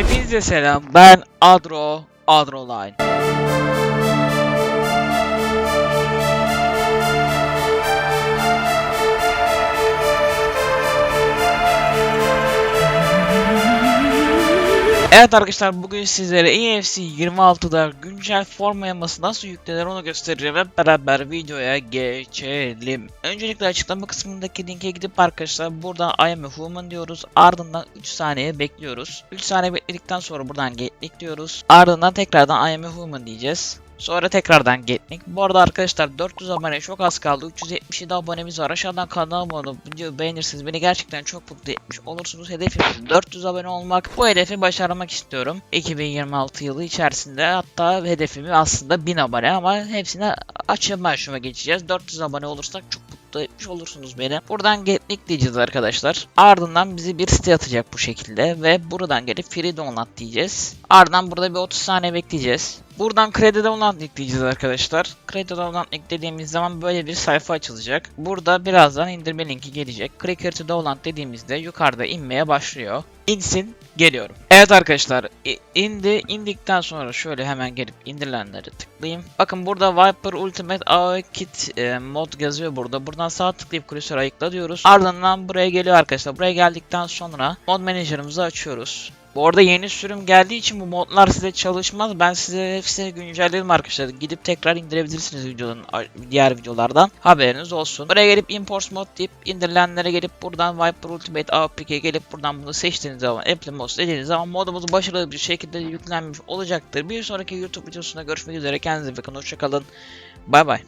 Hepinize selam. Ben Adro, Adroline. Evet arkadaşlar bugün sizlere EFC 26'da güncel forma yaması nasıl yüklenir onu göstereceğim. Hep beraber videoya geçelim. Öncelikle açıklama kısmındaki linke gidip arkadaşlar buradan I am a human diyoruz. Ardından 3 saniye bekliyoruz. 3 saniye bekledikten sonra buradan get diyoruz. Ardından tekrardan I am a human diyeceğiz. Sonra tekrardan Getnik. Bu arada arkadaşlar 400 abone çok az kaldı. 377 abonemiz var. Aşağıdan kanalıma abone videoyu beğenirsiniz. Beni gerçekten çok mutlu etmiş olursunuz. Hedefimiz 400 abone olmak. Bu hedefi başarmak istiyorum. 2026 yılı içerisinde hatta hedefimi aslında 1000 abone ama hepsine açılma aşama geçeceğiz. 400 abone olursak çok mutlu etmiş olursunuz beni. Buradan Getnik diyeceğiz arkadaşlar. Ardından bizi bir site atacak bu şekilde ve buradan gelip free download diyeceğiz. Ardından burada bir 30 saniye bekleyeceğiz. Buradan kredi download ekleyeceğiz arkadaşlar. Kredi download eklediğimiz zaman böyle bir sayfa açılacak. Burada birazdan indirme linki gelecek. Clicker to download dediğimizde yukarıda inmeye başlıyor. İnsin geliyorum. Evet arkadaşlar indi indikten sonra şöyle hemen gelip indirilenleri tıklayayım. Bakın burada Viper Ultimate AOE Kit e, mod yazıyor burada. Buradan sağ tıklayıp klasör ayıkla diyoruz. Ardından buraya geliyor arkadaşlar. Buraya geldikten sonra mod manager'ımızı açıyoruz. Bu arada yeni sürüm geldiği için bu modlar size çalışmaz. Ben size hepsini güncelledim arkadaşlar. Gidip tekrar indirebilirsiniz videonun diğer videolardan. Haberiniz olsun. Buraya gelip import mod deyip indirilenlere gelip buradan Viper Ultimate APK'ye gelip buradan bunu seçtiğiniz zaman Apple Mod dediğiniz zaman modumuz başarılı bir şekilde yüklenmiş olacaktır. Bir sonraki YouTube videosunda görüşmek üzere. Kendinize bakın. Hoşçakalın. Bay bay.